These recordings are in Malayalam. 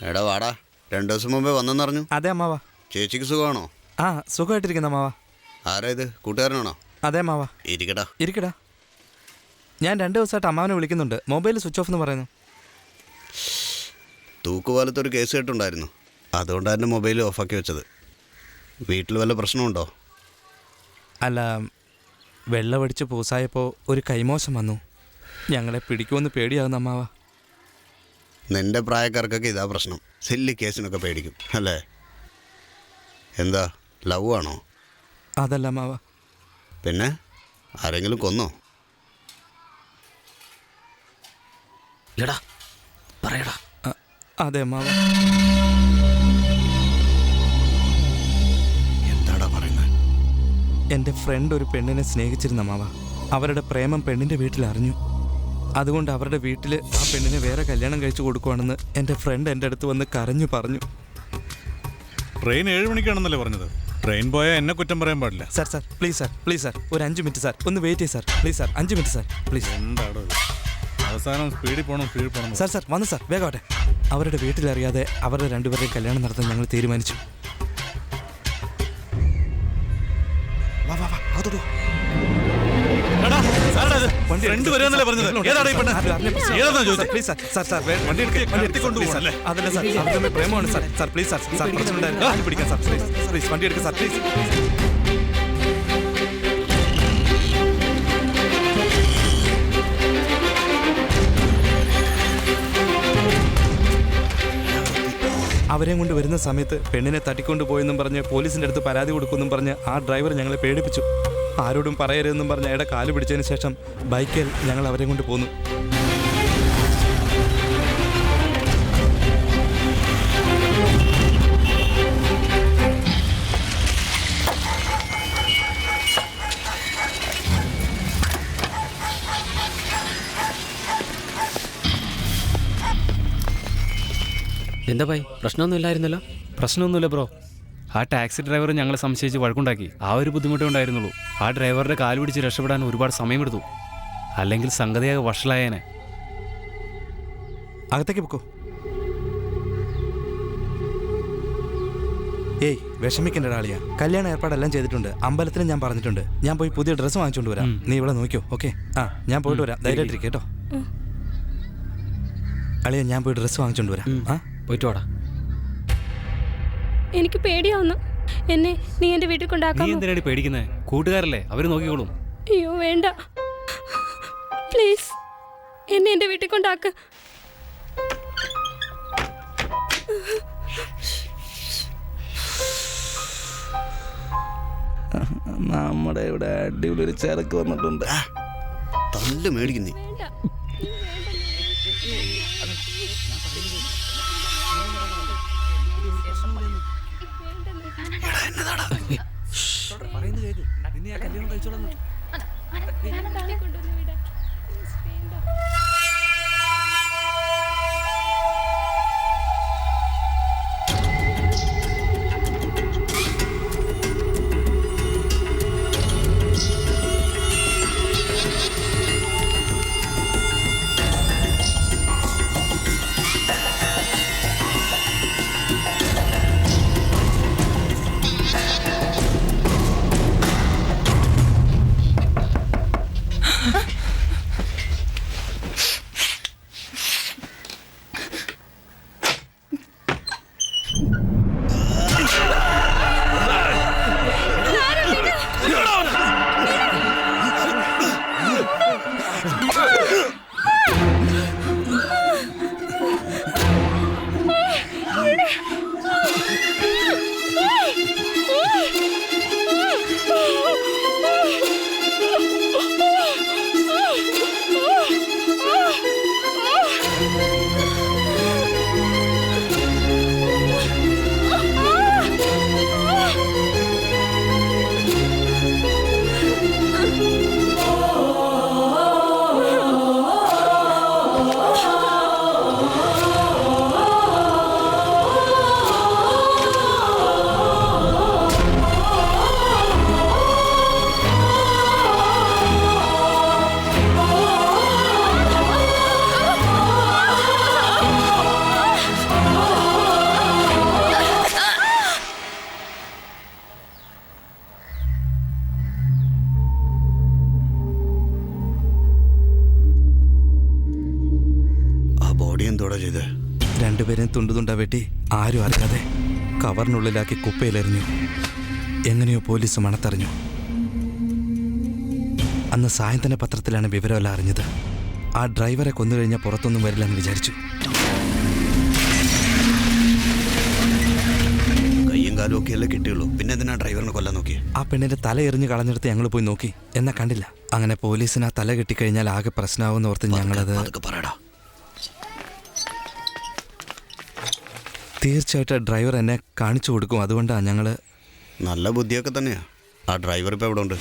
എടാ വാടാ രണ്ടു ദിവസം മുമ്പേ വന്നെന്നറിഞ്ഞു അതെ അമ്മാവാ. ചേച്ചിക്ക് സുഖമാണോ? ആ സുഖമായിട്ടിരിക്കുന്ന അമ്മാവാ. ആരാ ഇത്? കൂട്ടുകാരനാണോ? അതെ അമ്മാവാ. ഇരിക്കടാ. ഇരിക്കടാ. ഞാൻ രണ്ട് ദിവസമായിട്ട് അമ്മാവനെ വിളിക്കുന്നുണ്ട്. മൊബൈൽ സ്വിച്ച് ഓഫ് എന്ന് പറയുന്നു. തൂക്കുപാലത്ത് ഒരു കേസ് കേട്ടുണ്ടായിരുന്നു അതുകൊണ്ടാണ് എന്റെ മൊബൈൽ ഓഫാക്കി വെച്ചത്. വീട്ടിൽ വല്ല പ്രശ്നമുണ്ടോ? അല്ല വെള്ളമടിച്ച് പൂസായപ്പോൾ ഒരു കൈമോശം വന്നു. ഞങ്ങളെ പിടിക്കുമെന്ന് പേടിയാകുന്ന അമ്മാവ. നിന്റെ പ്രായക്കാർക്കൊക്കെ ഇതാ പ്രശ്നം. സില്ലി കേസിനൊക്കെ പേടിക്കും. അല്ലേ? എന്താ? ലവ് ആണോ? അതല്ല മാവ. പിന്നെ? ആരെങ്കിലും കൊന്നോ? എടാ പറയടാ. അതെ അമ്മാവ എന്താടാ പറയുന്നത് എന്റെ ഫ്രണ്ട് ഒരു പെണ്ണിനെ സ്നേഹിച്ചിരുന്ന അമ്മാവ അവരുടെ പ്രേമം പെണ്ണിന്റെ വീട്ടിൽ അറിഞ്ഞു അതുകൊണ്ട് അവരുടെ വീട്ടിൽ ആ പെണ്ണിനെ വേറെ കല്യാണം കഴിച്ചു കൊടുക്കുവാണെന്ന് എന്റെ ഫ്രണ്ട് എന്റെ അടുത്ത് വന്ന് കരഞ്ഞു പറഞ്ഞു. ട്രെയിൻ ഏഴ് മണിക്കാണെന്നല്ലേ പറഞ്ഞത്? ട്രെയിൻ പോയാൽ എന്നെ കുറ്റം പറയാൻ പാടില്ല. Sir sir please sir please sir ഒരു അഞ്ച് മിനിറ്റ് സാർ ഒന്ന് വെയിറ്റ് ചെയ്യ് സാർ പ്ലീസ് സാർ അഞ്ച് മിനിറ്റ് സാർ പ്ലീസ് എന്താടോ ഇത്? അവസാനം സ്പീഡിൽ പോകണം സ്പീഡിൽ പോകണം സാർ സാർ വന്നു സാർ വേഗമാട്ടെ അവരുടെ വീട്ടിലറിയാതെ അവരുടെ രണ്ടുപേരുടെയും കല്യാണം നടത്താൻ ഞങ്ങൾ തീരുമാനിച്ചു. വാ വാ വാ. അതോടോ? ഫ്രണ്ട് പറഞ്ഞത്? ഏതാടാ ഈ പെണ്ണ്? ഏതാ ചോദിച്ചത് പ്ലീസ് സാർ സാർ സാർ വേ- വണ്ടി എടുക്ക്. വണ്ടി എടുക്ക് കടത്തിക്കൊണ്ട് please, പോകണല്ലേ? സാർ. അതല്ല സാർ അവർ പ്രേമമാണ് sir. Sir please sir sir പ്രശ്നമുണ്ടായിരുന്നു കാൽ പിടിക്കാൻ സാർ പ്ലീസ് പ്ലീസ്. വണ്ടി എടുക്ക് സാർ പ്ലീസ്. അവരെയും കൊണ്ട് വരുന്ന സമയത്ത് പെണ്ണിനെ തട്ടിക്കൊണ്ടു പോയെന്നും പറഞ്ഞ് പോലീസിന്റെ അടുത്ത് പരാതി കൊടുക്കുമെന്നും പറഞ്ഞ് ആ ഡ്രൈവർ ഞങ്ങളെ പേടിപ്പിച്ചു. ആരോടും പറയരുതെന്നും പറഞ്ഞ് അയാളുടെ കാൽ പിടിച്ചതിന് ശേഷം ബൈക്കിൽ ഞങ്ങൾ അവരെ കൊണ്ട് പോന്നു. എന്താ ഭായി? പ്രശ്നമൊന്നും ഇല്ലായിരുന്നല്ലോ? പ്രശ്നമൊന്നുമില്ല ബ്രോ. ആ ടാക്സി ഡ്രൈവർ ഞങ്ങളെ സംശയിച്ച് വഴക്കുണ്ടാക്കി. ആ ഒരു ബുദ്ധിമുട്ടേ ഉണ്ടായിരുന്നുള്ളൂ. ആ ഡ്രൈവറുടെ കാൽ പിടിച്ച് രക്ഷപ്പെടാൻ ഒരുപാട് സമയമെടുത്തു. അല്ലെങ്കിൽ സംഗതിയാകെ വഷളായേനെ. അകത്തേക്ക് പൊക്കോ. ഏയ് വിഷമിക്കേണ്ട ഒരാളിയാ കല്യാണ ഏർപ്പാടെല്ലാം ചെയ്തിട്ടുണ്ട്. അമ്പലത്തിലും ഞാൻ പറഞ്ഞിട്ടുണ്ട്. ഞാൻ പോയി പുതിയ ഡ്രസ്സ് വാങ്ങിച്ചുകൊണ്ട് വരാം. നീ ഇവിടെ നോക്കിയോ ഓക്കെ? ആ ഞാൻ പോയിട്ട് വരാം. ധൈര്യമായിട്ടിരിക്കും കേട്ടോ. അളിയ ഞാൻ പോയി ഡ്രസ്സ് വാങ്ങിച്ചുകൊണ്ട് വരാം. ആ? പോയിട്ട് വാടാ. എനിക്ക് പേടിയാവുന്നു. എന്നെ നീ എന്റെ വീട്ടിൽ നീ പേടിക്കുന്നേ എന്തിനാടി പേടിക്കുന്നത് കൂട്ടുകാരല്ലേ അവർ നോക്കിക്കോളും. അയ്യോ വേണ്ട. പ്ലീസ് എന്നെ എന്റെ വീട്ടിൽ കൊണ്ടാക്ക. നമ്മുടെ ഇവിടെ അടിപൊളി ഒരു ചരക്ക് വന്നിട്ടുണ്ട്. തല്ല് മേടിക്കുന്നേ. പറയുന്നത് കേക്ക്. നിന്നെ ആ കല്യാണം കഴിച്ചോളാം എന്തോടാ ചെയ്ത്. രണ്ടുപേരെയും തുണ്ടു തുണ്ട വെട്ടി ആരും അറിയാതെ കവറിനുള്ളിലാക്കി കുപ്പയിലെറിഞ്ഞു. എങ്ങനെയോ പോലീസ് മണത്തറിഞ്ഞു. അന്ന് സായന്തന പത്രത്തിലാണ് വിവരമെല്ലാം അറിഞ്ഞത്. ആ ഡ്രൈവറെ കൊന്നുകഴിഞ്ഞാൽ പുറത്തൊന്നും വരില്ലെന്ന് വിചാരിച്ചു. കയ്യും കാലും ഒക്കെ അല്ലേ കിട്ടിയുള്ളൂ. പിന്നെ എന്തിനാ ഡ്രൈവറിനെ കൊല്ലാൻ നോക്കി? ആ പെണ്ണിന്റെ തല എറിഞ്ഞ് കളഞ്ഞെടുത്ത് ഞങ്ങൾ പോയി നോക്കി. എന്നാ കണ്ടില്ല. അങ്ങനെ പോലീസിന് ആ തല കെട്ടിക്കഴിഞ്ഞാൽ ആകെ പ്രശ്നമാവുന്ന ഓർത്ത് ഞങ്ങളത് പറയടാ. തീർച്ചയായിട്ടും ഡ്രൈവർ എന്നെ കാണിച്ചു കൊടുക്കും. അതുകൊണ്ടാണ് ഞങ്ങൾ നല്ല ബുദ്ധിയൊക്കെ തന്നെയാണ് ആ ഡ്രൈവർ ഇപ്പോൾ എവിടെ ഉണ്ട്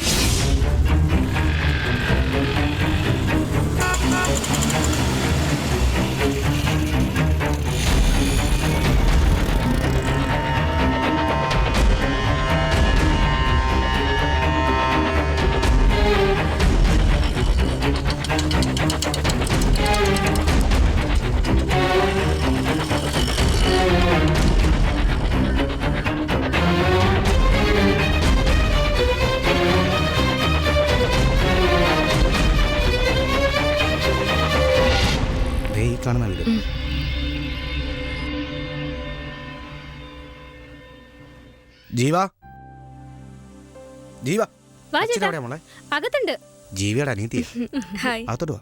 വാ ചേട്ടാ. അച്ഛനെവിടെയാ മോളെ? അകത്തുണ്ട്. ജീവിയുടെ അനീതിയ ഹായ്. അകത്തോട്ട് വാ.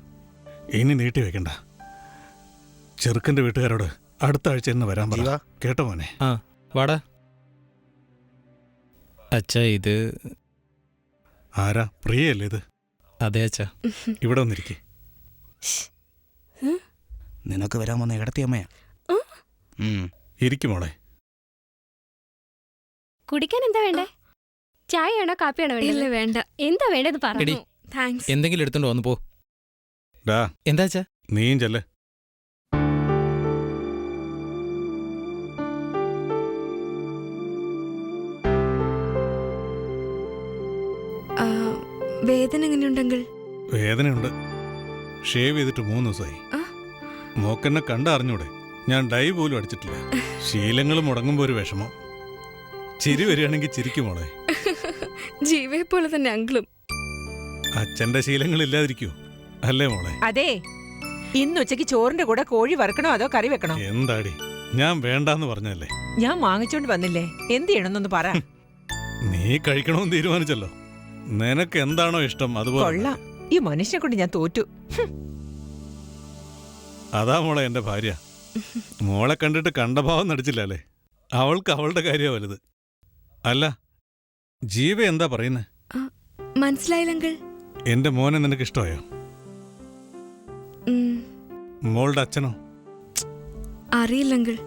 ഇനി നീട്ടി വെക്കണ്ട. ചെറുക്കന്റെ വീട്ടുകാരോട് അടുത്ത ആഴ്ച എന്ന് വരാൻ പറ. കേട്ടോ മോനെ. ആ വാടാ. അച്ഛാ ഇത് ആരാ? പ്രിയല്ലേ ഇത്? അതെ അച്ഛാ. ഇവിടെ വന്നിരിക്കേ. നിനക്ക് വരാൻ വന്ന ഇടത്തി അമ്മയാ? ഇരിക്കും മോളെ. കുടിക്കാൻ എന്താ വേണ്ടേ? ചായയാണോ കാപ്പിയാണോ വേണ്ടത്? ഇല്ല വേണ്ട. എന്താ വേണ്ടത് എടി. പറഞ്ഞു താങ്ക്സ്. എന്തെങ്കിലും എടുത്തോണ്ട് വന്നു പോ. ഡാ. എന്താ അച്ഛാ? നീയും ചെല്ലേ. ആ, വേദന എങ്ങനെയുണ്ടെങ്കിൽ? വേദനയുണ്ട്. ഷേവ് ചെയ്തിട്ട് മൂന്ന് ദിവസമായി ആ? മോക്കെന്നെ കണ്ട അറിഞ്ഞൂടെ ഞാൻ ഡൈ പോലും അടിച്ചിട്ടില്ല. ശീലങ്ങൾ മുടങ്ങുമ്പോ ഒരു വിഷമം. ചിരി വരികയാണെങ്കിൽ ചിരിക്കും മോളെ. ജീവയെ പോലെ തന്നെ അങ്കിളും. അച്ഛന്റെ ശീലങ്ങൾ ഇല്ലാതിരിക്കൂ. അല്ലേ മോളെ? അതെ. ഇന്ന് ഉച്ചയ്ക്ക് ചോറിന്റെ കൂടെ കോഴി വറുക്കണോ അതോ കറി വെക്കണോ? എന്താടി? ഞാൻ വേണ്ടാന്ന് പറഞ്ഞല്ലേ ഞാൻ വാങ്ങിച്ചോണ്ട് വന്നില്ലേ. എന്ത് ചെയ്യണമെന്നൊന്ന് പറ. നീ കഴിക്കണമെന്ന് തീരുമാനിച്ചല്ലോ. നിനക്ക് എന്താണോ ഇഷ്ടം അതുപോലെ കൊള്ളാം. ഈ മനുഷ്യനെ കൊണ്ട് ഞാൻ തോറ്റു. അതാ മോളെ എന്റെ ഭാര്യ. മോളെ കണ്ടിട്ട് കണ്ടഭാവം നടിച്ചില്ലല്ലേ? അവൾക്ക് അവളുടെ കാര്യ വലുത്. അല്ല ജീവ എന്താ പറയുന്നേ? മനസ്സിലായില്ലെങ്കിൽ എന്റെ മോനെ നിനക്ക് ഇഷ്ടമായോ മോളുടെ അച്ഛനോ? അറിയില്ലെങ്കിൽ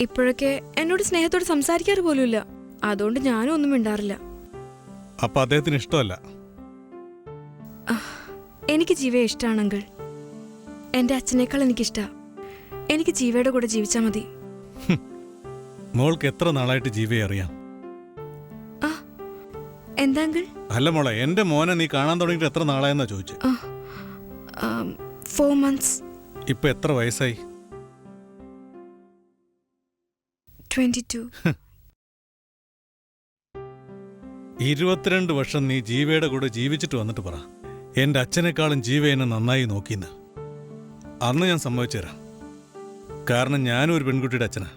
ഇപ്പോഴൊക്കെ എന്നോട് സ്നേഹത്തോട് സംസാരിക്കാറ് പോലുമില്ല. അതുകൊണ്ട് ഞാനും ഒന്നും മിണ്ടാറില്ല. അപ്പൊ അദ്ദേഹത്തിന് ഇഷ്ടമല്ല? എനിക്ക് ജീവയെ ഇഷ്ടമാണെങ്കിൽ എന്റെ അച്ഛനേക്കാൾ എനിക്കിഷ്ടാ. എനിക്ക് ജീവയുടെ കൂടെ ജീവിച്ചാൽ മതി. മോൾക്ക് എത്ര നാളായിട്ട് ജീവയെ അറിയാം? എന്താ അല്ല മോളെ എന്റെ മോനെ നീ കാണാൻ തുടങ്ങിയിട്ട് എത്ര നാളായെന്നാ ചോദിച്ചു? ഫോർ മന്ത്സ് ഇപ്പൊ എത്ര വയസ്സായി? ഇരുപത്തിരണ്ട് വർഷം നീ ജീവയുടെ കൂടെ ജീവിച്ചിട്ട് വന്നിട്ട് പറ. എന്റെ അച്ഛനേക്കാളും ജീവ എന്നെ നന്നായി നോക്കിന്ന്. അന്ന് ഞാൻ സമ്മതിച്ചു തരാം കാരണം ഞാനും ഒരു പെൺകുട്ടിയുടെ അച്ഛനാ.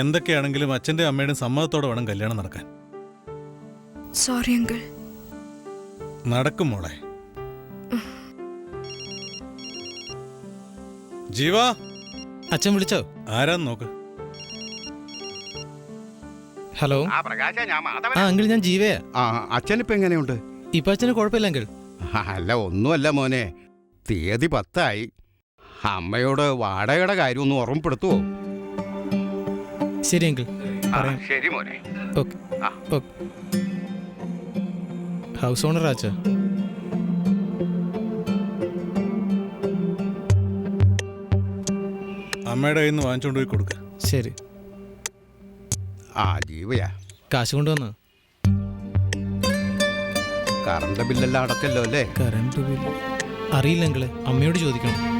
എന്തൊക്കെയാണെങ്കിലും അച്ഛന്റെ അമ്മയുടെ സമ്മതത്തോടെ വേണം കല്യാണം നടക്കാൻ. സോറി അങ്കിൾ നടക്കും മോളെ. ജീവ. അച്ഛൻ വിളിച്ചോ? ആരാന്ന് നോക്ക്. ഹലോ. ആ പ്രകാശ ഞാൻ ആ മാധവനാ. അങ്കിൾ ഞാൻ ജീവയാ. ആ അച്ഛനിപ്പോ എങ്ങനെയുണ്ട്? ഇപ്പൊ അച്ഛന് കുഴപ്പമില്ല അങ്കിൾ അല്ല ഒന്നുമല്ല മോനെ. തീയതി പത്തായി. അമ്മയോട് വാടകയുടെ കാര്യം ഒന്ന് ഓർമ്മപ്പെടുത്തുവോ? ശരി അങ്കിൾ പറയാം. ശരി മോനെ. ഓക്കെ. ഓക്കെ. ഹൗസ് ഓണർ ആച്ചാ? അമ്മയുടെ കയ്യിൽ നിന്ന് വാങ്ങിച്ചുകൊണ്ട് പോയി കൊടുക്ക. ശരി. ആ ജീവയാ. കാശ് കൊണ്ടുവന്നോ? കറണ്ട് ബില്ലെല്ലാം അടക്കല്ലോ അല്ലേ? കറണ്ട് ബിൽ അറിയില്ല അങ്കിൾ അമ്മയോട് ചോദിക്കണം.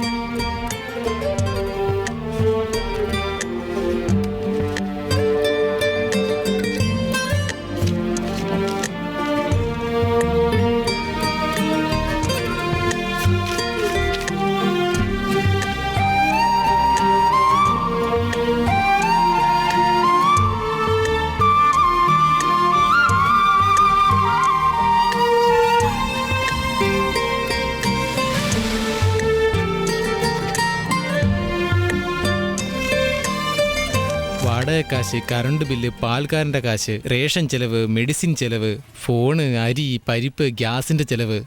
വാടകക്കാശ് കറണ്ട് ബില്ല് പാൽക്കാരന്റെ കാശ് റേഷൻ ചെലവ് മെഡിസിൻ ചെലവ് ഫോണ് അരി പരിപ്പ് ഗ്യാസിന്റെ ചെലവ്.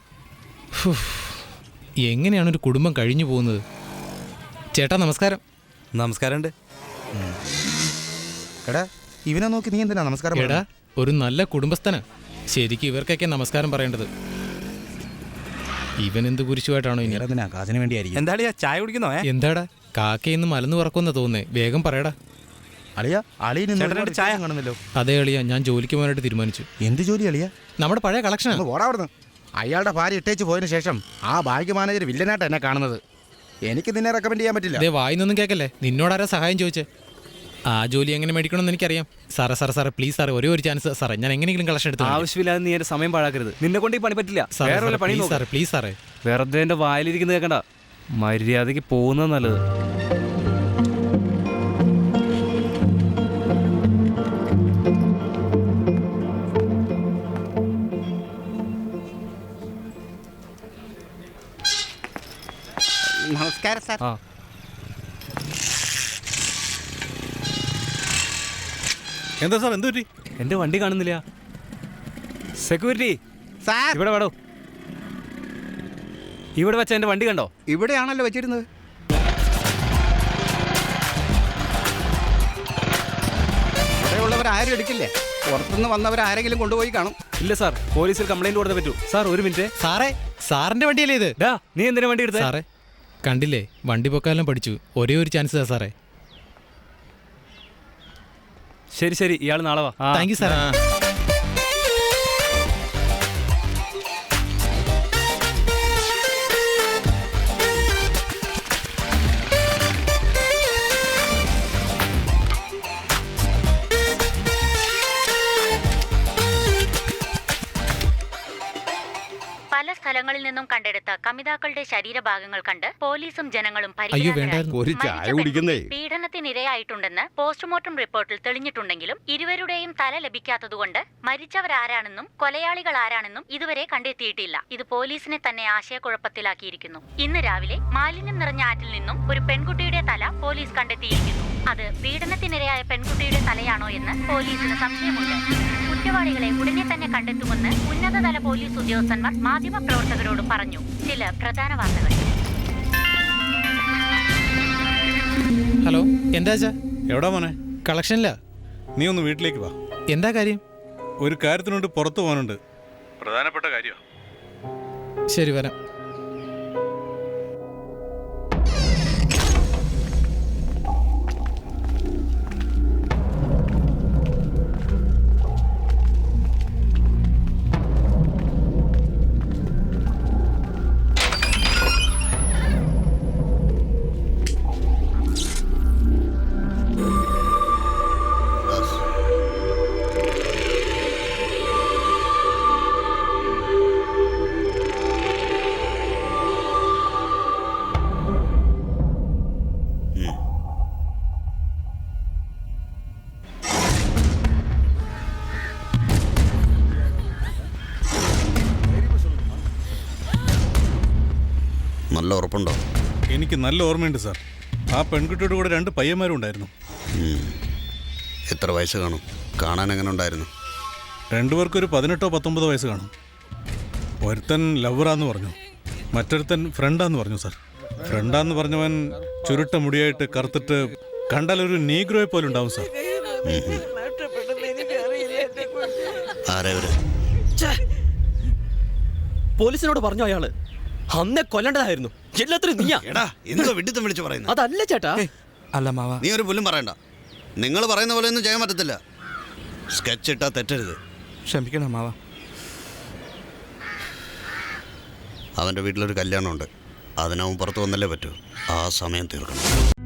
എങ്ങനെയാണ് ഒരു കുടുംബം കഴിഞ്ഞു പോകുന്നത്? ചേട്ടാ നമസ്കാരം. നമസ്കാരമുണ്ട്. എടാ ഇവനെ നോക്കി നീ എന്തിനാ നമസ്കാരം എടാ ഒരു നല്ല കുടുംബസ്ഥന. ശരിക്കും ഇവർക്കൊക്കെ നമസ്കാരം പറയേണ്ടത്. ഇവൻ എന്ത് കുരിശുമായിട്ടാണോ ഇങ്ങനെ കാശിന് വേണ്ടിയായിരിക്കും. എന്താടാ ചായ കുടിക്കുന്നോ എന്താടാ കാക്കയിന്ന് മലന്ന് പറക്കുമെന്ന് തോന്നേ വേഗം പറയടാ. അളിയ അളിയന് ഇന്ന് ചേട്ടനായിട്ട് ചായ കാണുന്നല്ലോ അതേ അളിയാ ഞാൻ ജോലിക്ക് പോകാനായിട്ട് തീരുമാനിച്ചു. എന്ത് ജോലി അളിയ? നമ്മുടെ പഴയ കളക്ഷൻ അവിടുന്ന്. അയാളുടെ ഭാര്യ ഇട്ടേച്ച് പോയതിനു ശേഷം ആ ബാങ്ക് മാനേജർ വില്ലനായിട്ട് എന്നെ കാണുന്നത്. എനിക്ക് നിന്നെ റെക്കമെൻഡ് ചെയ്യാൻ പറ്റില്ല. ഇതേ വായിന്നൊന്നും കേൾക്കല്ലേ നിന്നോടാരാ സഹായം ചോദിച്ചേ? ആ ജോലി എങ്ങനെ മേടിക്കണമെന്ന് എനിക്കറിയാം. സാറേ സാറേ സാറേ പ്ലീസ് സാറേ ഒരേ ഒരു ചാൻസ് സാറേ ഞാൻ എങ്ങനെയെങ്കിലും കളക്ഷൻ എടുത്തു ആവശ്യമില്ലാതെ നീ എന്റെ സമയം പാഴാക്കരുത്. നിന്നെ കൊണ്ട് ഈ പണി പറ്റില്ല. സാറേ വേറെ വല്ല പണി നോക്ക്. സാറേ പ്ലീസ് സാറേ. വെറുതെ എന്റെ വായിലിരിക്കുന്നത് കേൾക്കണ്ട മര്യാദയ്ക്ക് പോകുന്നത് നല്ലത്. നമസ്കാരം സാർ ആ എന്താ സാർ? എന്ത് പറ്റി? എന്റെ വണ്ടി കാണുന്നില്ല. Security sir! ഇവിടെ വേടോ. ഇവിടെ വെച്ച എന്റെ വണ്ടി കണ്ടോ? ഇവിടെയാണല്ലോ വെച്ചിരുന്നത്. ഇവിടെയുള്ളവർ ആരും എടുക്കില്ലേ? പുറത്തുനിന്ന് വന്നവർ ആരെങ്കിലും കൊണ്ടുപോയി കാണും. ഇല്ല സാർ പോലീസിൽ കംപ്ലൈന്റ് കൊടുത്തേ പറ്റൂ. സാർ ഒരു മിനിറ്റ്. സാറേ സാറിന്റെ വണ്ടിയല്ലേ ഇത്? ഡാ നീ എന്തിനാ വണ്ടി എടുത്തേ? സാറേ കണ്ടില്ലേ? വണ്ടി പൊക്കാലം പഠിച്ചു. ഒരേ ഒരു ചാൻസ് താ സാറേ. ശരി ശരി. ഇയാൾ നാളെ വാ. ആ. താങ്ക് യു സാർ പല സ്ഥലങ്ങളിൽ നിന്നും കണ്ടെടുത്ത കമിതാക്കളുടെ ശരീരഭാഗങ്ങൾ കണ്ട് പോലീസും ജനങ്ങളും. ഒരു ചായ കുടിക്കുന്നേ. പീഡനത്തിനിരയായിട്ടുണ്ടെന്ന് പോസ്റ്റ്മോർട്ടം റിപ്പോർട്ടിൽ തെളിഞ്ഞിട്ടുണ്ടെങ്കിലും ഇരുവരുടെയും തല ലഭിക്കാത്തതുകൊണ്ട് മരിച്ചവരാരാണെന്നും കൊലയാളികൾ ആരാണെന്നും ഇതുവരെ കണ്ടെത്തിയിട്ടില്ല. ഇത് പോലീസിനെ തന്നെ ആശയക്കുഴപ്പത്തിലാക്കിയിരിക്കുന്നു. ഇന്ന് രാവിലെ മാലിന്യം നിറഞ്ഞ ആറ്റിൽ നിന്നും ഒരു പെൺകുട്ടിയുടെ തല പോലീസ് കണ്ടെത്തിയിരിക്കുന്നു. അത് പീഡനത്തിനിരയായ പെൺകുട്ടിയുടെ തലയാണോ എന്ന് പോലീസിന് സംശയമുണ്ട്. കുറ്റവാളികളെ ഉടനെ തന്നെ കണ്ടെത്തുമെന്ന് ഉന്നതതല പോലീസ് ഉദ്യോഗസ്ഥന്മാർ മാധ്യമപ്രവർത്തകരോട് പറഞ്ഞു. ചില പ്രധാന വാർത്തകൾ. ഹലോ എന്താ ചാ എവിടാ മോനെ? കളക്ഷനില്ല നീ ഒന്ന് വീട്ടിലേക്ക് വാ. എന്താ കാര്യം? ഒരു കാര്യത്തിനുണ്ട് പുറത്തു പോകാനുണ്ട്. പ്രധാനപ്പെട്ട കാര്യമാണ് ശരി വരാം. ഉറപ്പുണ്ടോ? എനിക്ക് നല്ല ഓർമ്മയുണ്ട് സാർ. ആ പെൺകുട്ടിയുടെ കൂടെ രണ്ട് പയ്യന്മാരും ഉണ്ടായിരുന്നു. എത്ര വയസ്സ് കാണും? കാണാൻ എങ്ങനെ ഉണ്ടായിരുന്നു? രണ്ടുപേർക്കൊരു പതിനെട്ടോ പത്തൊമ്പതോ വയസ്സ് കാണും. ഒരുത്തൻ ലവറാന്ന് പറഞ്ഞു. മറ്റൊരുത്തൻ ഫ്രണ്ടാന്ന് പറഞ്ഞു സാർ. ഫ്രണ്ടാന്ന് പറഞ്ഞവൻ ചുരുട്ട മുടിയായിട്ട് കറുത്തിട്ട് കണ്ടാൽ ഒരു നീഗ്രോയെ പോലെ ഉണ്ടാവും സാർ. പോലീസിനോട് പറഞ്ഞു അയാൾ. അന്നെ കൊല്ലേണ്ടതായിരുന്നു. എല്ലാത്തിനും നീയാ. എടാ എന്തോ വിഡിത്തം വിളിച്ചു പറയുന്നത് അതല്ല ചേട്ടാ. അല്ല മാവ. നീ ഒരു പുല്ലും പറയണ്ട. നിങ്ങൾ പറയുന്ന പോലെ ഒന്നും ചെയ്യാൻ പറ്റത്തില്ല. സ്കെച്ച് ഇട്ടാ തെറ്റരുത്. ക്ഷമിക്കണം മാവ. അവന്റെ വീട്ടിലൊരു കല്യാണമുണ്ട്. അതിനവൻ പുറത്ത് വന്നല്ലേ പറ്റൂ. ആ സമയം തീർക്കണം.